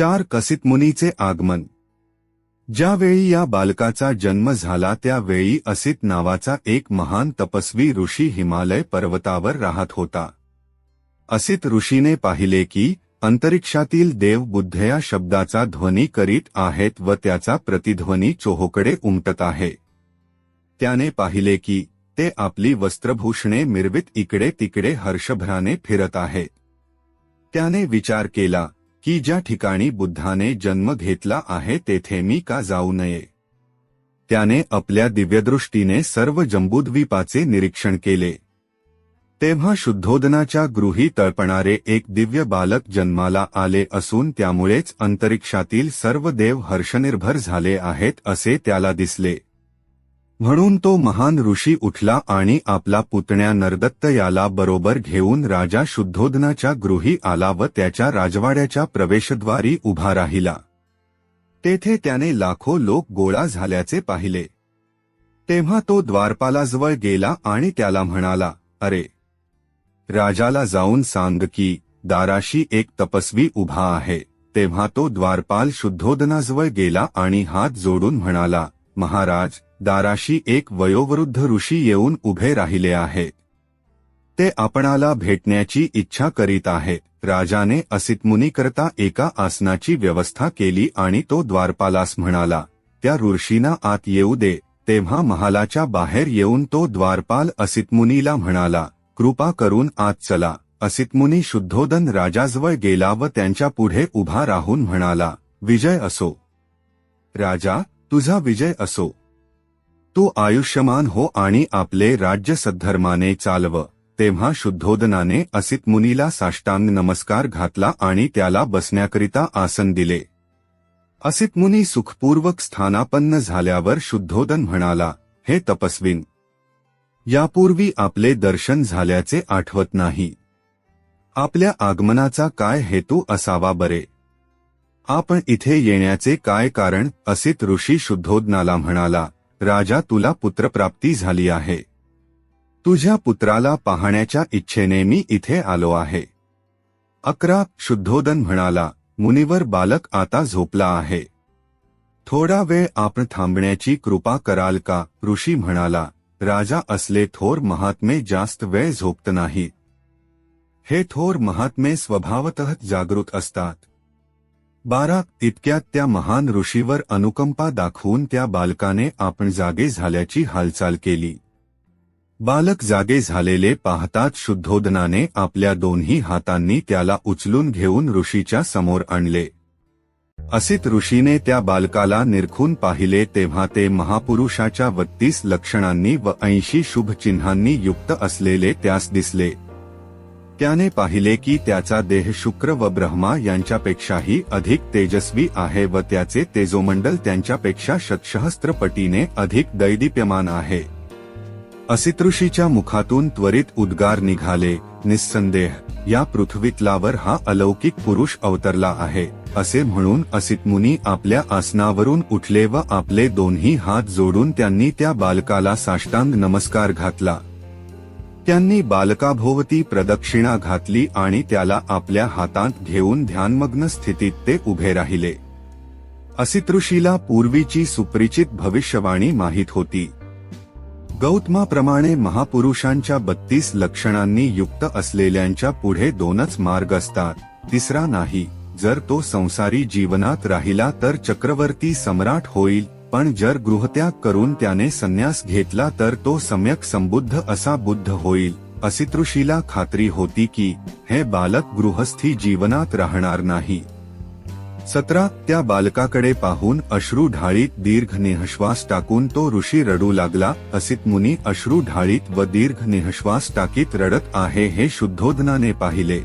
चार कसित मुनीचे आगमन. ज्यावेळी या बालकाचा जन्म झाला त्यावेळी असित नावाचा एक महान तपस्वी ऋषी हिमालय पर्वतावर राहत होता. असित ऋषीने पाहिले की अंतरिक्षातील देव बुद्ध या शब्दाचा ध्वनी करीत आहेत व त्याचा प्रतिध्वनी चोहोकडे उमटत आहे. त्याने पाहिले की ते आपली वस्त्रभूषणे मिरवित इकडे तिकडे हर्षभराने फिरत आहे. त्याने विचार केला की ज्या ठिकाणी बुद्धाने जन्म घेतला आहे तेथे मी का जाऊ नये? त्याने आपल्या दिव्यदृष्टीने सर्व जंबूद्वीपाचे निरीक्षण केले. तेव्हा शुद्धोदनाच्या गृही तळपणारे एक दिव्य बालक जन्माला आले असून त्यामुळेच अंतरिक्षातील सर्व देव हर्षनिर्भर झाले आहेत असे त्याला दिसले. म्हणून तो महान ऋषी उठला आणि आपला पुतण्या नरदत्त याला बरोबर घेऊन राजा शुद्धोदनाच्या गृही आला व त्याच्या राजवाड्याच्या प्रवेशद्वारी उभा राहिला. तेथे त्याने लाखो लोक गोळा झाल्याचे पाहिले. तेव्हा तो द्वारपालाजवळ गेला आणि त्याला म्हणाला अरे राजाला जाऊन सांग की दाराशी एक तपस्वी उभा आहे. तेव्हा तो द्वारपाल शुद्धोदनाजवळ गेला आणि हात जोडून म्हणाला महाराज दाराशी एक वयोवृद्ध ऋषी येऊन उभे राहिले आहे. ते आपणाला भेटण्याची इच्छा करीत आहे. राजाने असितमुनीकरता एका आसनाची व्यवस्था केली आणि तो द्वारपालास म्हणाला त्या ऋषीना आत येऊ दे. तेव्हा महालाच्या बाहेर येऊन तो द्वारपाल असितमुनीला म्हणाला कृपा करून आत चला. असितमुनी शुद्धोदन राजाजवळ गेला व त्यांच्या पुढे उभा राहून म्हणाला विजय असो. राजा तुझा विजय असो. तू आयुष्यमान हो आणि आपले राज्य सद्धर्माने चालव. तेव्हा शुद्धोदनाने असित मुनीला साष्टांग नमस्कार घातला आणि त्याला बसण्याकरिता आसन दिले. असित मुनी सुखपूर्वक स्थानापन्न झाल्यावर शुद्धोदन म्हणाला हे तपस्वीन! यापूर्वी आपले दर्शन झाल्याचे आठवत नाही. आपल्या आगमनाचा काय हेतू असावा बरे? आपण इथे येण्याचे काय कारण? असित ऋषी शुद्धोदनाला म्हणाला राजा तुला पुत्रप्राप्ती झाली आहे. तुझ्या पुत्राला पाहण्याच्या इच्छेने मी इथे आलो आहे. अकरा शुद्धोदन म्हणाला मुनिवर बालक आता झोपला आहे. थोडा वेळ आपण थांबण्याची कृपा कराल का? ऋषी म्हणाला राजा असले थोर महात्मे जास्त वेळ झोपत नाहीत. हे थोर महात्मे स्वभावतः जागृत असतात. बारा इतक्यात त्या महान ऋषीवर अनुकंपा दाखवून त्या बालकाने आपण जागे झाल्याची हालचाल केली. बालक जागे झालेले पाहताच शुद्धोदनाने आपल्या दोन्ही हातांनी त्याला उचलून घेऊन ऋषीच्या समोर आणले. असित ऋषीने त्या बालकाला निरखून पाहिले तेव्हा ते महापुरुषाच्या बत्तीस लक्षणांनी व ऐंशी शुभचिन्हांनी युक्त असलेले त्यास दिसले. त्याने पाहिले की त्याचा देह शुक्र व ब्रह्मा यांच्यापेक्षाही अधिक तेजस्वी आहे व त्याचे तेजोमंडल त्यांच्यापेक्षा शतशहस्त्रपटीने अधिक दैदिप्यमान आहे. असितृषीच्या मुखातून त्वरित उद्गार निघाले निस्संदेह या पृथ्वीतलावर हा अलौकिक पुरुष अवतरला आहे असे म्हणून असितमुनी आपल्या आसनावरून उठले व आपले दोन्ही हात जोडून त्यांनी त्या बालकाला साष्टांग नमस्कार घातला. त्यांनी बालकाभोवती प्रदक्षिणा घातली आणि त्याला आपल्या हातात घेऊन ध्यानमग्न स्थितीत ते उभे राहिले. असितृषीला पूर्वीची सुपरिचित भविष्यवाणी माहीत होती. गौतमाप्रमाणे महापुरुषांच्या बत्तीस लक्षणांनी युक्त असलेल्यांच्या पुढे दोनच मार्ग असतात. तिसरा नाही जर तो संसारी जीवनात राहिला तर चक्रवर्ती सम्राट होईल. पण जर गृहत्याग करून त्याने संन्यास घेतला तर तो सम्यक संबुद्ध असा बुद्ध होईल. असितृषीला खात्री होती की हे बालक गृहस्थी जीवनात राहणार नाही. सतरा त्या बालकाकडे पाहून अश्रू ढाळीत दीर्घ निःश्वास टाकून तो ऋषी रडू लागला. असित मुनी अश्रू ढाळीत व दीर्घ निःश्वास टाकीत रडत आहे हे शुद्धोधनाने पाहिले.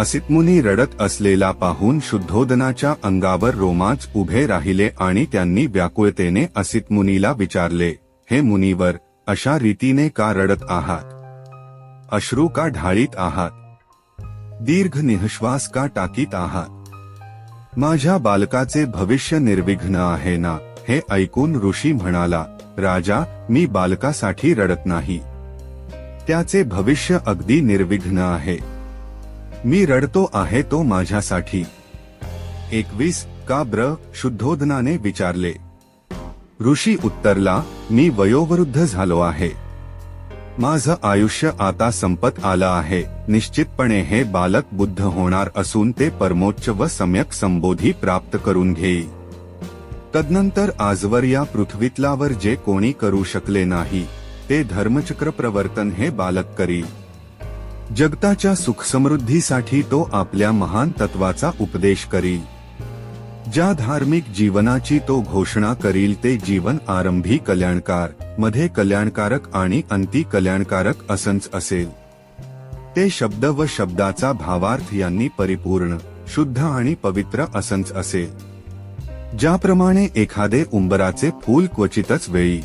असितमुनी रडत असलेला पाहून शुद्धोदनाच्या अंगावर रोमांच उभे राहिले आणि त्यांनी व्याकुळतेने असितमुनीला विचारले हे मुनीवर अशा रीतीने का रडत आहात? अश्रू का ढाळीत आहात? दीर्घ निःश्वास का टाकीत आहात? माझ्या बालकाचे भविष्य निर्विघ्न आहे ना हे ऐकून ऋषी म्हणाला राजा मी बालकासाठी रडत नाही. त्याचे भविष्य अगदी निर्विघ्न आहे. मी रडतो आहे तो माझ्यासाठी. एकवीस का ब्र शुद्धोधनाने विचारले. ऋषी उत्तरला मी वयोवृद्ध झालो आहे. माझं आयुष्य आता संपत आलं आहे. निश्चितपणे हे बालक बुद्ध होणार असून ते परमोच्च व सम्यक संबोधी प्राप्त करून घेईल तदनंतर आजवर या पृथ्वीतलावर जे कोणी करू शकले नाही ते धर्मचक्र प्रवर्तन हे बालक करील. जगताच्या सुखसमृद्धीसाठी तो आपल्या महान तत्वाचा उपदेश करील. ज्या धार्मिक जीवनाची तो घोषणा करील ते जीवन आरंभी कल्याणकारमध्ये कल्याणकारक आणि अंती कल्याणकारक असंच असेल. ते शब्द व शब्दाचा भावार्थ यांनी परिपूर्ण शुद्ध आणि पवित्र असंच असेल. ज्याप्रमाणे एखादे उंबराचे फूल क्वचितच वेळी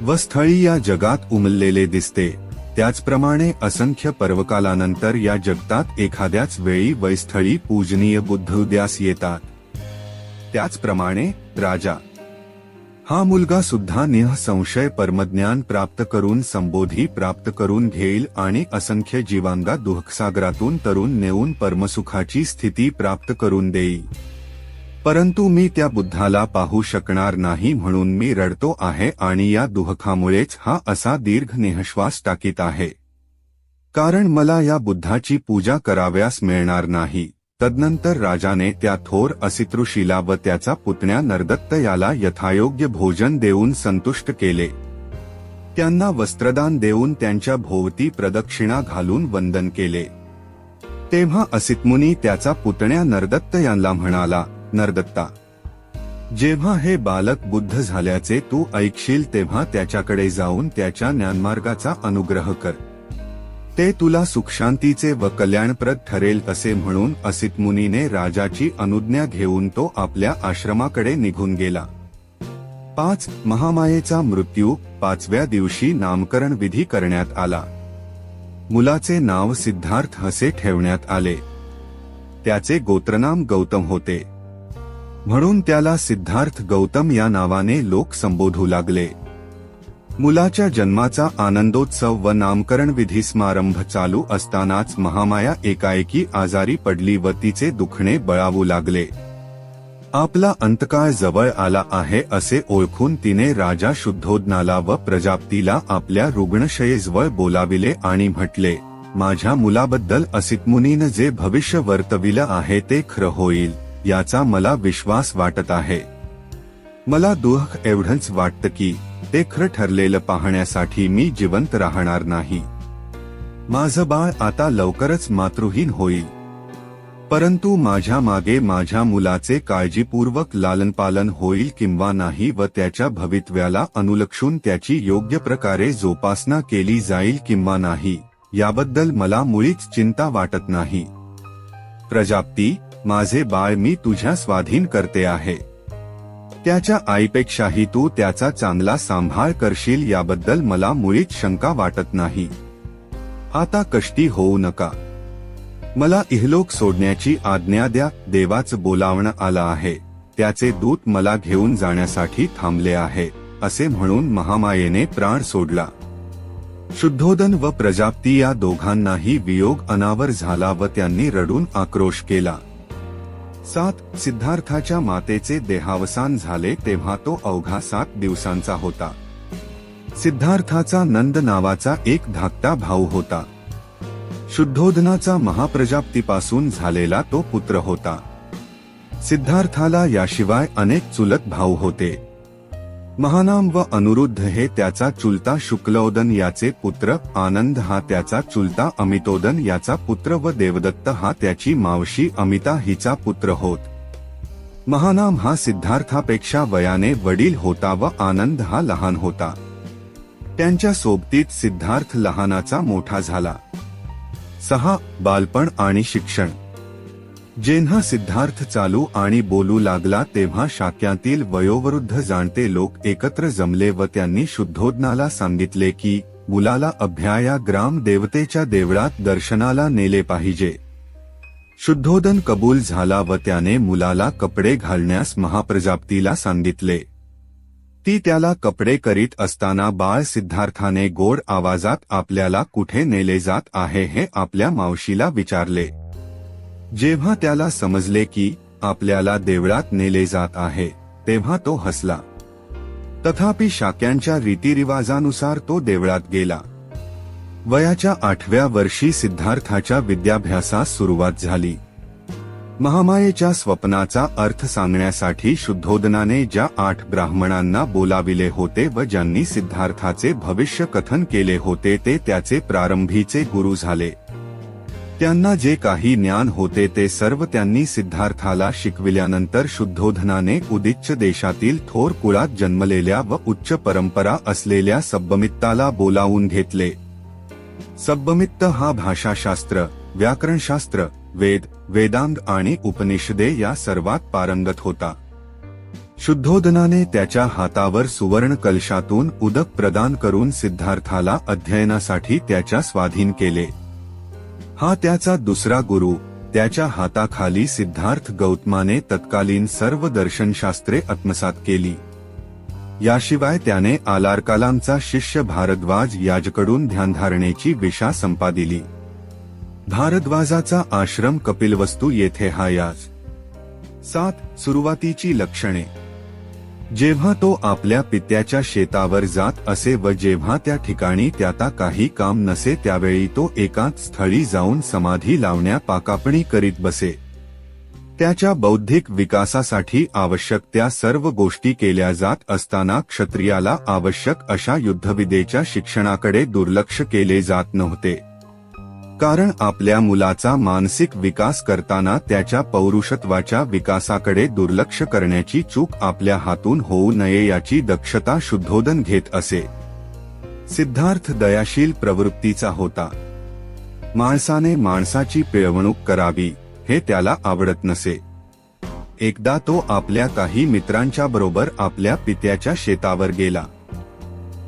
व स्थळी या जगात उमललेले दिसते त्याचप्रमाणे असंख्य पर्वकालानंतर या जगतात एखाद्याच वेळी वैस्थळी पूजनीय बुद्धोद्यास येतात. त्याचप्रमाणे राजा. हा मुलगा सुद्धा निःसंशय परमज्ञान प्राप्त करून संबोधी प्राप्त करून घेईल आणि असंख्य जीवांगा दुःखसागरातून तरुण नेऊन परमसुखाची स्थिती प्राप्त करून देईल. परंतु मी त्या बुद्धाला पाहू शकणार नाही म्हणून मी रडतो आहे आणि या दुःखामुळेच हा असा दीर्घ निःश्वास टाकीत आहे. कारण मला या बुद्धाची पूजा कराव्यास मिळणार नाही. तदनंतर राजाने त्या थोर असितृशीला व त्याचा पुतण्या नरदत्त याला यथायोग्य भोजन देऊन संतुष्ट केले. त्यांना वस्त्रदान देऊन त्यांच्या भोवती प्रदक्षिणा घालून वंदन केले. तेव्हा असितमुनी त्याचा पुतण्या नरदत्त यांना म्हणाला नरदत्ता. जेव्हा हे बालक बुद्ध झाल्याचे तू ऐकशील तेव्हा त्याच्याकडे जाऊन त्याच्या ज्ञानमार्गाचा अनुग्रह कर. ते तुला सुखशांतीचे व कल्याणप्रद ठरेल असे म्हणून असित मुनीने राजाची अनुज्ञा घेऊन तो आपल्या आश्रमाकडे निघून गेला. पाच महामायेचा मृत्यू पाचव्या दिवशी नामकरण विधी करण्यात आला. मुलाचे नाव सिद्धार्थ असे ठेवण्यात आले. त्याचे गोत्रनाम गौतम होते. म्हणून त्याला सिद्धार्थ गौतम या नावाने लोक संबोधू लागले. मुलाच्या जन्माचा आनंदोत्सव व नामकरण विधी समारंभ चालू असतानाच महामाया एकाएकी आजारी पडली व तिचे दुखणे बळावू लागले. आपला अंतकाळ जवळ आला आहे असे ओळखून तिने राजा शुद्धोदनाला व प्रजाप्तीला आपल्या रुग्णशयेजवळ बोलाविले आणि म्हटले माझ्या मुलाबद्दल असितमुनीनं जे भविष्य वर्तविलं आहे ते खरं होईल. याचा मला विश्वास वाटत आहे. मला दुःख एवढंच वाटतं की ते खरं ठरलेलं पाहण्यासाठी मी जिवंत राहणार नाही. माझं बाळ आता लवकरच मातृहीन होईल. परंतु माझ्या मागे माझ्या मुलाचे काळजीपूर्वक लालनपालन होईल किंवा नाही व त्याच्या भवितव्याला अनुलक्षून त्याची योग्य प्रकारे जोपासना केली जाईल किंवा नाही याबद्दल मला मुळीच चिंता वाटत नाही. प्रजाप्ती माझे बाळ मी तुझ्या स्वाधीन करते आहे. त्याच्या आईपेक्षाही तू त्याचा चांगला सांभाळ करशील याबद्दल मला मुळीच शंका वाटत नाही. आता कष्टी होऊ नका. मला इहलोक सोडण्याची आज्ञा द्या देवाच बोलावणं आलं आहे. त्याचे दूत मला घेऊन जाण्यासाठी थांबले आहे असे म्हणून महामायेने प्राण सोडला. शुद्धोदन व प्रजाप्ती या दोघांनाही वियोग अनावर झाला व त्यांनी रडून आक्रोश केला. सात सिद्धार्थाच्या मातेचे देहावसान झाले तेव्हा तो अवघा सात दिवसांचा होता. सिद्धार्थाचा नंद नावाचा एक धाकटा भाऊ होता. शुद्धोधनाचा महाप्रजाप्तीपासून झालेला तो पुत्र होता. सिद्धार्थाला याशिवाय अनेक चुलत भाऊ होते. महानाम व अनुरुद्ध हे त्याचा चुलता शुक्लोदन याचे पुत्र आनंद हा त्याचा चुलता अमितोदन याचा पुत्र व देवदत्त हा त्याची मावशी अमिता हिचा पुत्र होत. महानाम हा सिद्धार्थापेक्षा वयाने वडील होता व आनंद हा लहान होता. त्यांच्या सोबतीत सिद्धार्थ लहानाचा मोठा झाला. सहा बालपण आणि शिक्षण. जेव्हा सिद्धार्थ चालू आणि बोलू लागला तेव्हा शाक्यातील वयोवृद्ध जाणते लोक एकत्र जमले व त्यांनी शुद्धोदनाला सांगितले की मुलाला अभ्याया ग्राम देवतेच्या देवळात दर्शनाला नेले पाहिजे. शुद्धोदन कबूल झाला व त्याने मुलाला कपडे घालण्यास महाप्रजाप्तीला सांगितले. ती त्याला कपडे करीत असताना बाळ सिद्धार्थाने गोड आवाजात आपल्याला कुठे नेले जात आहे हे आपल्या मावशीला विचारले. जेव्हा त्याला समजले की आपल्याला देवळात नेले जात आहे तेव्हा तो हसला. तथापि शाक्यांच्या रीतिरिवाजानुसार तो देवळात गेला. वयाच्या आठव्या वर्षी सिद्धार्थाच्या विद्याभ्यासास सुरुवात झाली. महामायेच्या स्वप्नाचा अर्थ सांगण्यासाठी शुद्धोदनाने ज्या आठ ब्राह्मणांना बोलाविले होते व ज्यांनी सिद्धार्थाचे भविष्य कथन केले होते ते त्याचे प्रारंभीचे गुरु झाले. त्यांना जे काही ज्ञान होते ते सर्व त्यांनी सिद्धार्थाला शिकविल्यानंतर शुद्धोधनाने उदिच्च देशातील थोर कुळात जन्मलेल्या व उच्च परंपरा असलेल्या सब्बमित्ताला बोलावून घेतले. सब्बमित्त हा भाषाशास्त्र व्याकरणशास्त्र वेद वेदांग आणि उपनिषदे या सर्वात पारंगत होता. शुद्धोदनाने त्याच्या हातावर सुवर्ण कलशातून उदक प्रदान करून सिद्धार्थाला अध्ययनासाठी त्याच्या स्वाधीन केले. हा त्याचा दुसरा गुरु त्याच्या हाताखाली सिद्धार्थ गौतमाने तत्कालीन सर्व दर्शनशास्त्रे आत्मसात केली. याशिवाय त्याने आलारकालांचा शिष्य भारद्वाज याजकडून ध्यानधारणेची विशा संपादिली. भारद्वाजाचा आश्रम कपिलवस्तू येथे हा याज. सात सुरुवातीची लक्षणे. जेव्हा तो आपल्या पित्याच्या शेतावर जात असे व जेव्हा त्या ठिकाणी त्याता काही काम नसे त्यावेळी तो एकाच स्थळी जाऊन समाधी लावण्या पाकापणी करीत बसे. त्याच्या बौद्धिक विकासासाठी आवश्यक त्या सर्व गोष्टी केल्या जात असताना क्षत्रियाला आवश्यक अशा युद्धविदेच्या शिक्षणाकडे दुर्लक्ष केले जात नव्हते. कारण आपल्या मुलाचा मानसिक विकास करताना त्याच्या पौरुषत्वाच्या विकासाकडे दुर्लक्ष करण्याची चूक आपल्या हातून होऊ नये याची दक्षता शुद्धोदन घेत असे. सिद्धार्थ दयाशील प्रवृत्तीचा होता. माणसाने माणसाची पिळवणूक करावी हे त्याला आवडत नसे. एकदा तो आपल्या काही मित्रांच्या बरोबर आपल्या पित्याच्या शेतावर गेला.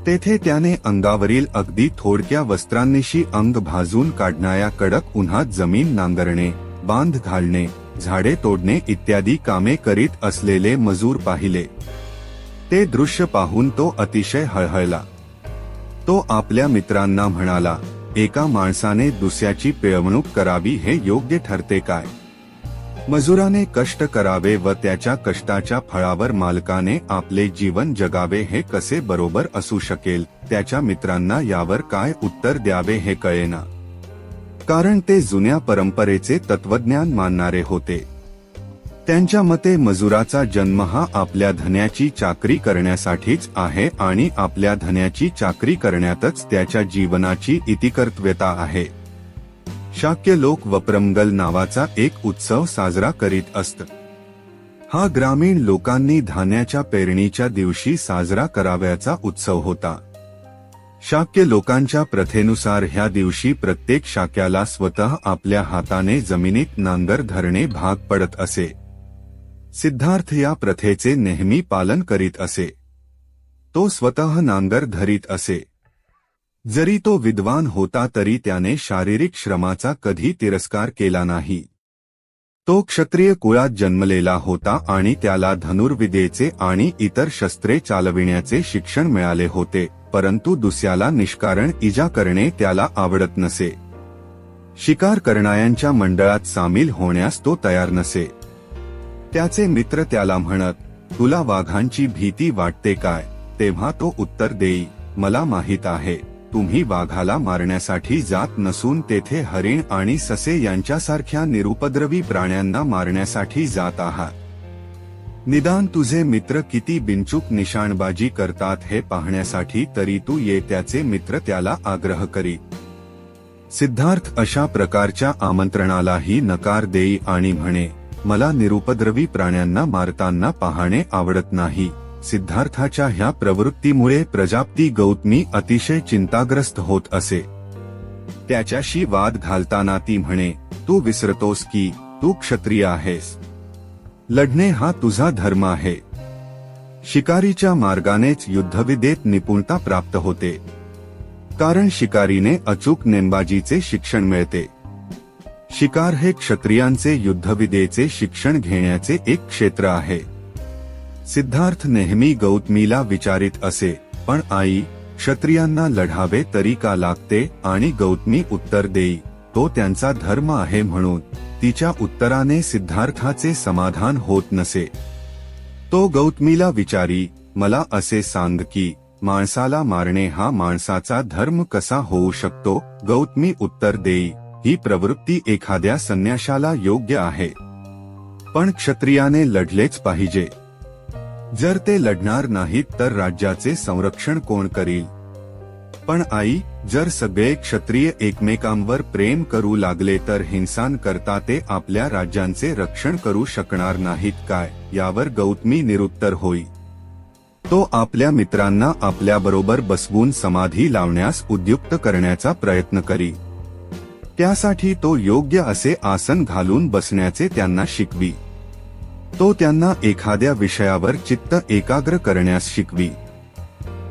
तेथे त्याने अंगावरील अगदी थोडक्या वस्त्रांनीशी अंग भाजून काढणाऱ्या कडक उन्हात जमीन नांगरणे बांध घालणे झाडे तोडणे इत्यादी कामे करीत असलेले मजूर पाहिले. ते दृश्य पाहून तो अतिशय हळहळला. तो आपल्या मित्रांना म्हणाला एका माणसाने दुसऱ्याची पिळवणूक करावी हे योग्य ठरते काय? मजुराने कष्ट करावे व त्याच्या कष्टाच्या फळावर मालकाने आपले जीवन जगावे हे कसे बरोबर असू शकेल? त्याच्या मित्रांना यावर काय उत्तर द्यावे हे कळेना. कारण ते जुन्या परंपरेचे तत्वज्ञान मानणारे होते. त्यांच्या मते मजुराचा जन्म हा आपल्या धन्याची चाकरी करण्यासाठीच आहे आणि आपल्या धन्याची चाकरी करण्यातच त्याच्या जीवनाची इतिकर्तव्यता आहे. शाक्य लोक वप्रमगल नावाचा एक उत्सव साजरा करीत असत. हा ग्रामीण लोकांनी धान्याच्या पेरणीच्या दिवशी साजरा करावयाचा उत्सव होता. शाक्य लोकांच्या प्रथेनुसार ह्या दिवशी प्रत्येक शाक्याला स्वतः आपल्या हाताने जमिनीत नांगर धरणे भाग पडत असे. सिद्धार्थ या प्रथेचे नेहमी पालन करीत असे. तो स्वतः नांगर धरीत असे. जरी तो विद्वान होता तरी त्याने शारीरिक श्रमाचा कधी तिरस्कार केला नाही. तो क्षत्रिय कुळात जन्मलेला होता आणि त्याला धनुर्विद्येचे आणि इतर शस्त्रे चालविण्याचे शिक्षण मिळाले होते परंतु दुसऱ्याला निष्कारण इजा करणे त्याला आवडत नसे. शिकार करणाऱ्यांच्या मंडळात सामील होण्यास तो तयार नसे. त्याचे मित्र त्याला म्हणत तुला वाघांची भीती वाटते काय? तेव्हा तो उत्तर देई मला माहीत आहे. तुम्ही वाघाला मारण्यासाठी जात नसून तेथे हरिण आणि ससे यांच्यासारख्या निरुपद्रवी प्राण्यांना मारण्यासाठी जात आहात. निदान तुझे मित्र किती बिनचूक निशाणबाजी करतात हे पाहण्यासाठी तरी तू ये त्याचे मित्र त्याला आग्रह करी. सिद्धार्थ अशा प्रकारच्या आमंत्रणालाही नकार देई आणि म्हणे मला निरुपद्रवी प्राण्यांना मारताना पाहणे आवडत नाही. सिद्धार्थाच्या ह्या प्रवृत्तीमुळे प्रजापती गौतमी अतिशय चिंताग्रस्त होत असे. त्याच्याशी वाद घालताना ती म्हणे तू विसरतोस की तू क्षत्रिय आहेस. लढणे हा तुझा धर्म आहे. शिकारीच्या मार्गानेच युद्धविदेत निपुणता प्राप्त होते. कारण शिकारीने अचूक नेमबाजीचे शिक्षण मिळते. शिकार हे क्षत्रियांचे युद्धविदेचे शिक्षण घेण्याचे एक क्षेत्र आहे. सिद्धार्थ नेहमी गौतमीला विचारित असे पण आई क्षत्रियांना लढावे तरी का लागते आणि गौतमी उत्तर देई तो त्यांचा धर्म आहे म्हणून तिच्या उत्तराने सिद्धार्थाचे समाधान होत नसे. तो गौतमीला विचारी मला असे सांग की माणसाला मारणे हा माणसाचा धर्म कसा होऊ शकतो? गौतमी उत्तर देई ही प्रवृत्ती एखाद्या संन्याशाला योग्य आहे. पण क्षत्रियाने लढलेच पाहिजे. जर ते लढणार नाहीत तर राज्याचे संरक्षण कोण करील? पण आई जर सगळे क्षत्रिय एकमेकांवर प्रेम करू लागले तर हिंसान करता ते आपल्या राज्यांचे रक्षण करू शकणार नाहीत काय? यावर गौतमी निरुत्तर होई. तो आपल्या मित्रांना आपल्याबरोबर बसवून समाधी लावण्यास उद्युक्त करण्याचा प्रयत्न करी. त्यासाठी तो योग्य असे आसन घालून बसण्याचे त्यांना शिकवी. तो त्यांना एखाद्या विषयावर चित्त एकाग्र करण्यास शिकवी.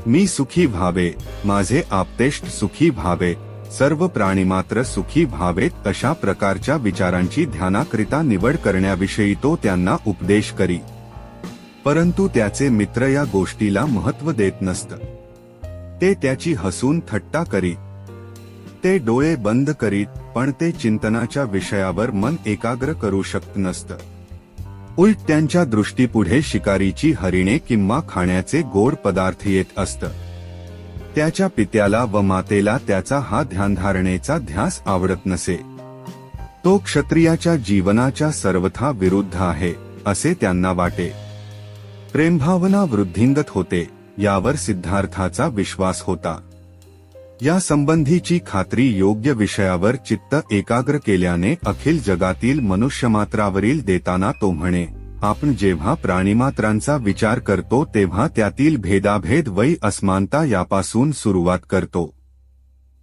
मी सुखी व्हावे माझे आपतेष्ट सुखी व्हावे सर्व प्राणी मात्र सुखी व्हावेत अशा प्रकारच्या विचारांची ध्यानाकरिता निवड करण्याविषयी तो त्यांना उपदेश करी. परंतु त्याचे मित्र या गोष्टीला महत्त्व देत नसत. ते त्याची हसून थट्टा करीत ते डोळे बंद करीत पण ते चिंतनाच्या विषयावर मन एकाग्र करू शकत नसतं. उलट त्यांच्या दृष्टीपुढे शिकारीची हरिणे किंवा खाण्याचे गोड पदार्थ येत असत. त्याच्या पित्याला व मातेला त्याचा हा ध्यानधारणेचा ध्यास आवडत नसे. तो क्षत्रियाच्या जीवनाच्या सर्वथा विरुद्ध आहे असे त्यांना वाटे. प्रेमभावना वृद्धिंगत होते यावर सिद्धार्थाचा विश्वास होता. या संबंधीची खात्री योग्य विषयावर चित्त एकाग्र केल्याने अखिल जगातील मनुष्यमात्रावरील देताना तो म्हणे आपण जेव्हा प्राणीमात्रांचा विचार करतो तेव्हा त्यातील भेदाभेद वै असमानता यापासून सुरुवात करतो.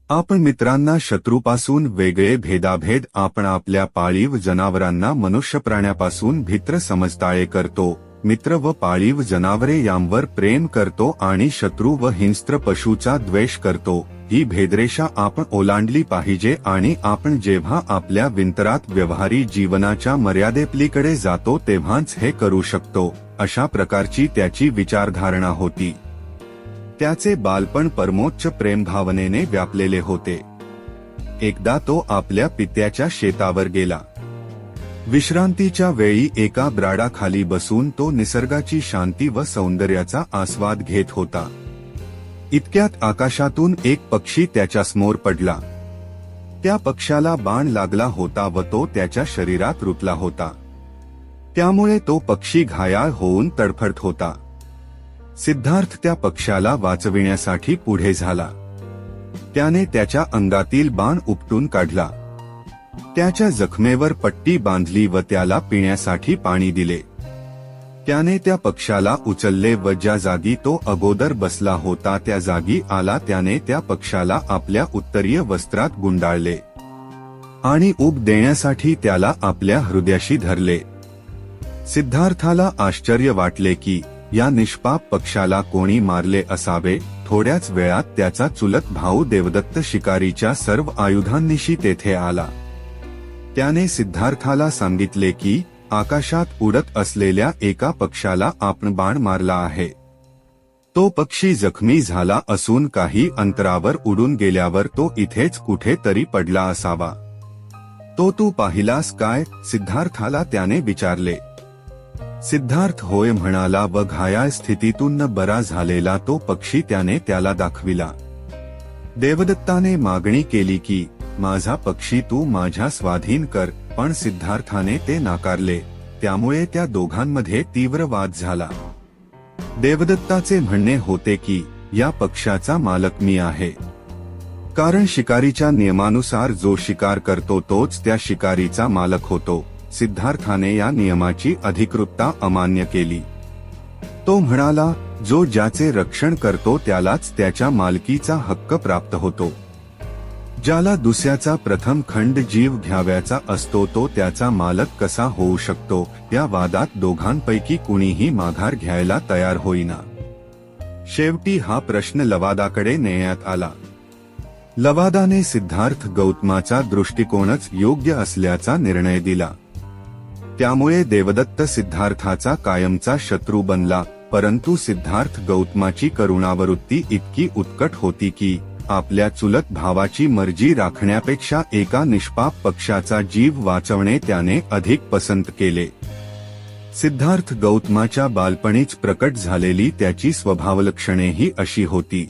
आपण मित्रांना शत्रूपासून वेगळे भेदाभेद आपण आपल्या पाळीव जनावरांना मनुष्य प्राण्यापासून भित्र समजताळे करतो. मित्र व पाळीव जनावरे यांवर प्रेम करतो आणि शत्रू व हिंस्त्र पशूचा द्वेष करतो. ही भेदरेषा आपण ओलांडली पाहिजे आणि आपण जेव्हा आपल्या विंतरात व्यवहारी जीवनाच्या मर्यादेपलीकडे जातो तेव्हाच हे करू शकतो अशा प्रकारची त्याची विचारधारणा होती. त्याचे बालपण परमोच्च प्रेमभावनेने व्यापलेले होते. एकदा तो आपल्या पित्याच्या शेतावर गेला. विश्रांतीच्या वेळी एका ब्राडाखाली बसून तो निसर्गाची शांती व सौंदर्याचा आस्वाद घेत होता. इतक्यात आकाशातून एक पक्षी त्याच्यासमोर पडला. त्या पक्षाला बाण लागला होता व तो त्याच्या शरीरात रुतला होता. त्यामुळे तो पक्षी घायाळ होऊन तडफडत होता. सिद्धार्थ त्या पक्षाला वाचविण्यासाठी पुढे झाला. त्याने त्याच्या अंगातील बाण उपटून काढला. त्याच्या जखमेवर पट्टी बांधली व त्याला पिण्यासाठी पाणी दिले. त्याने त्या पक्षाला उचलले व ज्या जागी तो अगोदर बसला होता त्या जागी आला त्याने त्या पक्षाला आपल्या उत्तरीय वस्त्रात गुंडाळले. आणि उब देण्यासाठी त्याला आपल्या हृदयाशी धरले. सिद्धार्थाला आश्चर्य वाटले की या निष्पाप पक्षाला कोणी मारले असावे थोड्याच वेळात त्याचा चुलत भाऊ देवदत्त शिकारीच्या सर्व आयुधांनिशी तेथे आला. त्याने सिद्धार्थाला सांगितले की आकाशात उडत असलेल्या एका पक्षाला आपण बाण मारला आहे. तो पक्षी जखमी झाला असून काही अंतरावर उडून गेल्यावर तो इथेच कुठेतरी पडला असावा. तो तू पाहिलास काय? सिद्धार्थाला त्याने विचारले. सिद्धार्थ होय म्हणाला व घायाळ स्थितीतून न बरा झालेला तो पक्षी त्याने त्याला दाखविला. देवदत्ताने मागणी केली की माझा पक्षी तू माझ्या स्वाधीन कर. पण सिद्धार्थाने ते नाकारले. त्यामुळे त्या दोघांमध्ये तीव्र वाद झाला. देवदत्ताचे म्हणणे होते की या पक्षाचा मालक मी आहे. कारण शिकारीच्या नियमानुसार जो शिकार करतो तोच त्या शिकारीचा मालक होतो. सिद्धार्थाने या नियमाची अधिकृतता अमान्य केली. तो म्हणाला जो ज्याचे रक्षण करतो त्यालाच त्याच्या मालकीचा हक्क प्राप्त होतो. ज्याला दुसऱ्याचा प्रथम खंड जीव घ्याव्याचा असतो तो त्याचा मालक कसा होऊ शकतो? या वादात दोघांपैकी कुणीही माघार घ्यायला तयार होईना. शेवटी हा प्रश्न लवादाकडे नेण्यात आला. लवादाने सिद्धार्थ गौतमाचा दृष्टिकोनच योग्य असल्याचा निर्णय दिला. त्यामुळे देवदत्त सिद्धार्थाचा कायमचा शत्रू बनला परंतु सिद्धार्थ गौतमाची करुणावृत्ती इतकी उत्कट होती की आपल्या चुलत भावाची मर्जी राखण्यापेक्षा एका निष्पाप पक्षाचा जीव वाचवणे त्याने अधिक पसंत केले. सिद्धार्थ गौतमाच्या बालपणीच प्रकट झालेली त्याची स्वभावलक्षणेही अशी होती.